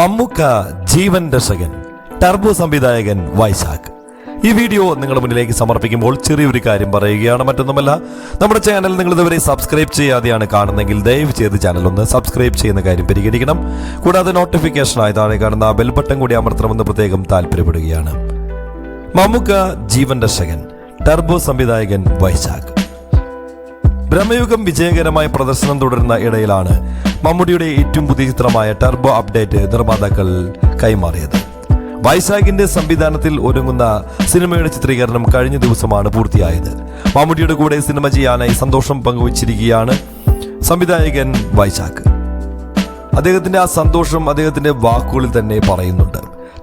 മമ്മുക്ക ജീവൻ രക്ഷകൻ ടർബോ സംവിധായകൻ വൈശാഖ് ഈ വീഡിയോ നിങ്ങളുടെ മുന്നിലേക്ക് സമർപ്പിക്കുമ്പോൾ ചെറിയൊരു കാര്യം പറയുകയാണ് മറ്റൊന്നുമല്ല നമ്മുടെ ചാനൽ നിങ്ങൾ ഇതുവരെ സബ്സ്ക്രൈബ് ചെയ്യാതെയാണ് കാണുന്നതെങ്കിൽ ദയവ് ചെയ്ത് ചാനൽ ഒന്ന് സബ്സ്ക്രൈബ് ചെയ്യുന്ന കാര്യം പരിഗണിക്കണം. കൂടാതെ നോട്ടിഫിക്കേഷനായി താഴെ കാണുന്ന ബെൽ ബട്ടൺ കൂടി അമർത്തണമെന്ന് പ്രത്യേകം താല്പര്യപ്പെടുകയാണ്. മമ്മുക്ക ജീവൻ രക്ഷകൻ ടർബോ സംവിധായകൻ വൈശാഖ് ബ്രഹ്മയുഗം വിജയകരമായ പ്രദർശനം തുടരുന്ന ഇടയിലാണ് മമ്മൂടിയുടെ ഏറ്റവും പുതിയ ചിത്രമായ ടർബോ അപ്ഡേറ്റ് നിർമ്മാതാക്കൾ കൈമാറിയത്. വൈശാഖിന്റെ സംവിധാനത്തിൽ ഒരുങ്ങുന്ന സിനിമയുടെ ചിത്രീകരണം കഴിഞ്ഞ ദിവസമാണ് പൂർത്തിയായത്. മമ്മൂട്ടിയുടെ കൂടെ സിനിമ ചെയ്യാനായി സന്തോഷം പങ്കുവച്ചിരിക്കുകയാണ് സംവിധായകൻ വൈശാഖ്. അദ്ദേഹത്തിന്റെ ആ സന്തോഷം അദ്ദേഹത്തിന്റെ വാക്കുകളിൽ തന്നെ പറയുന്നുണ്ട്.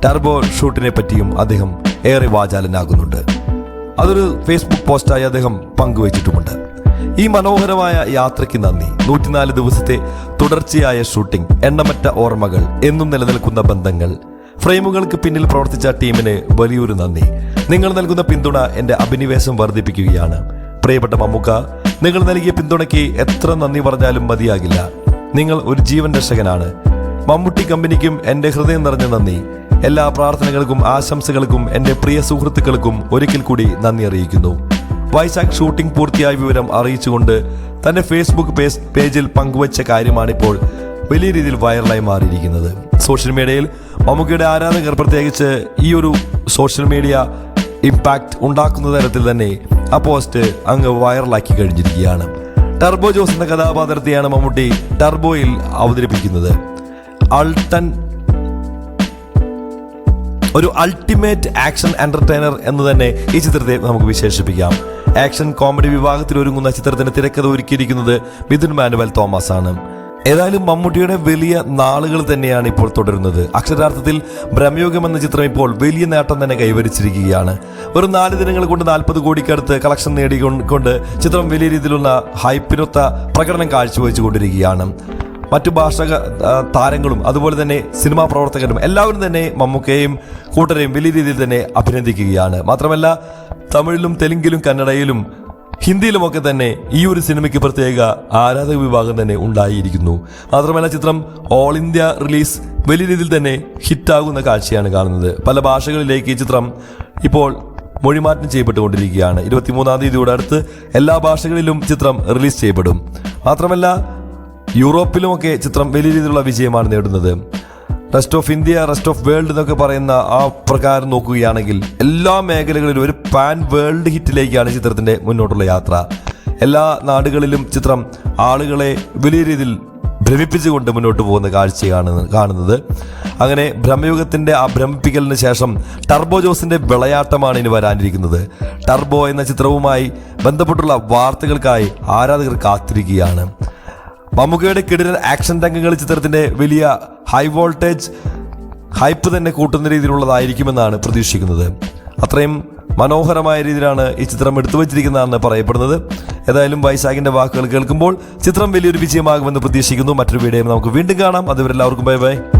ടർബോ ഷൂട്ടിനെ പറ്റിയും അദ്ദേഹം ഏറെ വാചാലനാകുന്നുണ്ട്. അതൊരു ഫേസ്ബുക്ക് പോസ്റ്റായി അദ്ദേഹം പങ്കുവച്ചിട്ടുമുണ്ട്. ഈ മനോഹരമായ യാത്രയ്ക്ക് നന്ദി. നൂറ്റിനാല് ദിവസത്തെ തുടർച്ചയായ ഷൂട്ടിംഗ് എണ്ണമറ്റ ഓർമ്മകൾ എന്നും നിലനിൽക്കുന്ന ബന്ധങ്ങൾ. ഫ്രെയിമുകൾക്ക് പിന്നിൽ പ്രവർത്തിച്ച ടീമിന് വലിയൊരു നന്ദി. നിങ്ങൾ നൽകുന്ന പിന്തുണ എന്റെ അഭിനിവേശം വർദ്ധിപ്പിക്കുകയാണ്. പ്രിയപ്പെട്ട മമ്മുക്ക നിങ്ങൾ നൽകിയ പിന്തുണയ്ക്ക് എത്ര നന്ദി പറഞ്ഞാലും മതിയാകില്ല. നിങ്ങൾ ഒരു ജീവൻ രക്ഷകനാണ്. മമ്മൂട്ടി കമ്പനിക്കും എന്റെ ഹൃദയം നിറഞ്ഞ നന്ദി. എല്ലാ പ്രാർത്ഥനകൾക്കും ആശംസകൾക്കും എന്റെ പ്രിയ സുഹൃത്തുക്കൾക്കും ഒരിക്കൽ കൂടി നന്ദി അറിയിക്കുന്നു. വൈശാഖ് ഷൂട്ടിംഗ് പൂർത്തിയായ വിവരം അറിയിച്ചുകൊണ്ട് തന്റെ ഫേസ്ബുക്ക് പേജ് പേജിൽ പങ്കുവച്ച കാര്യമാണിപ്പോൾ വലിയ രീതിയിൽ വൈറലായി മാറിയിരിക്കുന്നത്. സോഷ്യൽ മീഡിയയിൽ മമ്മൂക്കയുടെ ആരാധകർ പ്രത്യേകിച്ച് ഈ ഒരു സോഷ്യൽ മീഡിയ ഇമ്പാക്റ്റ് ഉണ്ടാക്കുന്ന തരത്തിൽ തന്നെ ആ പോസ്റ്റ് അങ്ങ് വൈറലാക്കി കഴിഞ്ഞിരിക്കുകയാണ്. ടർബോ ജോസ് എന്ന കഥാപാത്രത്തെയാണ് മമ്മൂട്ടി ടർബോയിൽ അവതരിപ്പിക്കുന്നത്. അൾട്ടൻ ഒരു അൾട്ടിമേറ്റ് ആക്ഷൻ എന്റർടൈനർ എന്ന് തന്നെ ഈ ചിത്രത്തെ നമുക്ക് വിശേഷിപ്പിക്കാം. ആക്ഷൻ കോമഡി വിഭാഗത്തിൽ ഒരുങ്ങുന്ന ചിത്രത്തിന് തിരക്കഥ ഒരുക്കിയിരിക്കുന്നത് മിഥുൻ മാനുവൽ തോമസ് ആണ്. ഏതായാലും മമ്മൂട്ടിയുടെ വലിയ നാളുകൾ തന്നെയാണ് ഇപ്പോൾ തുടരുന്നത്. അക്ഷരാർത്ഥത്തിൽ ബ്രഹ്മയോഗം എന്ന ചിത്രം ഇപ്പോൾ വലിയ നേട്ടം തന്നെ കൈവരിച്ചിരിക്കുകയാണ്. വെറും നാല് ദിനങ്ങൾ കൊണ്ട് നാൽപ്പത് കോടിക്കടുത്ത് കളക്ഷൻ നേടിക്കൊണ്ട് ചിത്രം വലിയ രീതിയിലുള്ള ഹൈപ്പിനൊത്ത പ്രകടനം കാഴ്ചവെച്ചുകൊണ്ടിരിക്കുകയാണ്. മറ്റു ഭാഷ താരങ്ങളും അതുപോലെ തന്നെ സിനിമാ പ്രവർത്തകരും എല്ലാവരും തന്നെ മമ്മൂക്കയും കൂട്ടരെയും വലിയ രീതിയിൽ തന്നെ അഭിനന്ദിക്കുകയാണ്. മാത്രമല്ല തമിഴിലും തെലുങ്കിലും കന്നഡയിലും ഹിന്ദിയിലുമൊക്കെ തന്നെ ഈ ഒരു സിനിമയ്ക്ക് പ്രത്യേക ആരാധക വിഭാഗം തന്നെ ഉണ്ടായിരിക്കുന്നു. മാത്രമല്ല ചിത്രം ഓൾ ഇന്ത്യ റിലീസ് വലിയ രീതിയിൽ തന്നെ ഹിറ്റാകുന്ന കാഴ്ചയാണ് കാണുന്നത്. പല ഭാഷകളിലേക്ക് ഈ ചിത്രം ഇപ്പോൾ മൊഴിമാറ്റം ചെയ്യപ്പെട്ടുകൊണ്ടിരിക്കുകയാണ്. ഇരുപത്തിമൂന്നാം തീയതിയോട് അടുത്ത് എല്ലാ ഭാഷകളിലും ചിത്രം റിലീസ് ചെയ്യപ്പെടും. മാത്രമല്ല യൂറോപ്പിലുമൊക്കെ ചിത്രം വലിയ രീതിയിലുള്ള വിജയമാണ് നേടുന്നത്. Rest of India rest of world എന്നൊക്കെ പറയുന്ന ആ പ്രകാരം നോക്കുകയാണെങ്കിൽ എല്ലാ മേഖലകളിലും ഒരു പാൻ വേൾഡ് ഹിറ്റിലേക്കാണ് ചിത്രത്തിന്റെ മുന്നോട്ടുള്ള യാത്ര. എല്ലാ നാടുകളിലും ചിത്രം ആളുകളെ വലിയ രീതിയിൽ ഭ്രമിപ്പിച്ചുകൊണ്ട് മുന്നോട്ട് പോകുന്ന കാഴ്ചയാണ് കാണുന്നത്. അങ്ങനെ ഭ്രമയുഗത്തിന്റെ ആ ഭ്രമിപ്പിക്കലിന് ശേഷം ടർബോ ജോസിന്റെ വിളയാട്ടമാണ് ഇനി വരാനിരിക്കുന്നത്. ടർബോ എന്ന ചിത്രവുമായി ബന്ധപ്പെട്ടുള്ള വാർത്തകൾക്കായി ആരാധകർ കാത്തിരിക്കുകയാണ്. മമ്മൂക്കയുടെ കിടിലൻ ആക്ഷൻ രംഗങ്ങൾ ചിത്രത്തിന്റെ വലിയ ഹൈ വോൾട്ടേജ് ഹൈപ്പ് തന്നെ കൂട്ടുന്ന രീതിയിലുള്ളതായിരിക്കുമെന്നാണ് പ്രതീക്ഷിക്കുന്നത്. അത്രയും മനോഹരമായ രീതിയിലാണ് ഈ ചിത്രം എടുത്തു വച്ചിരിക്കുന്നതെന്ന് പറയപ്പെടുന്നത്. ഏതായാലും വൈശാഖിന്റെ വാക്കുകൾ കേൾക്കുമ്പോൾ ചിത്രം വലിയൊരു വിജയമാകുമെന്ന് പ്രതീക്ഷിക്കുന്നു. മറ്റൊരു വീഡിയോ നമുക്ക് വീണ്ടും കാണാം. അതുവരെ എല്ലാവർക്കും ബൈ ബൈ.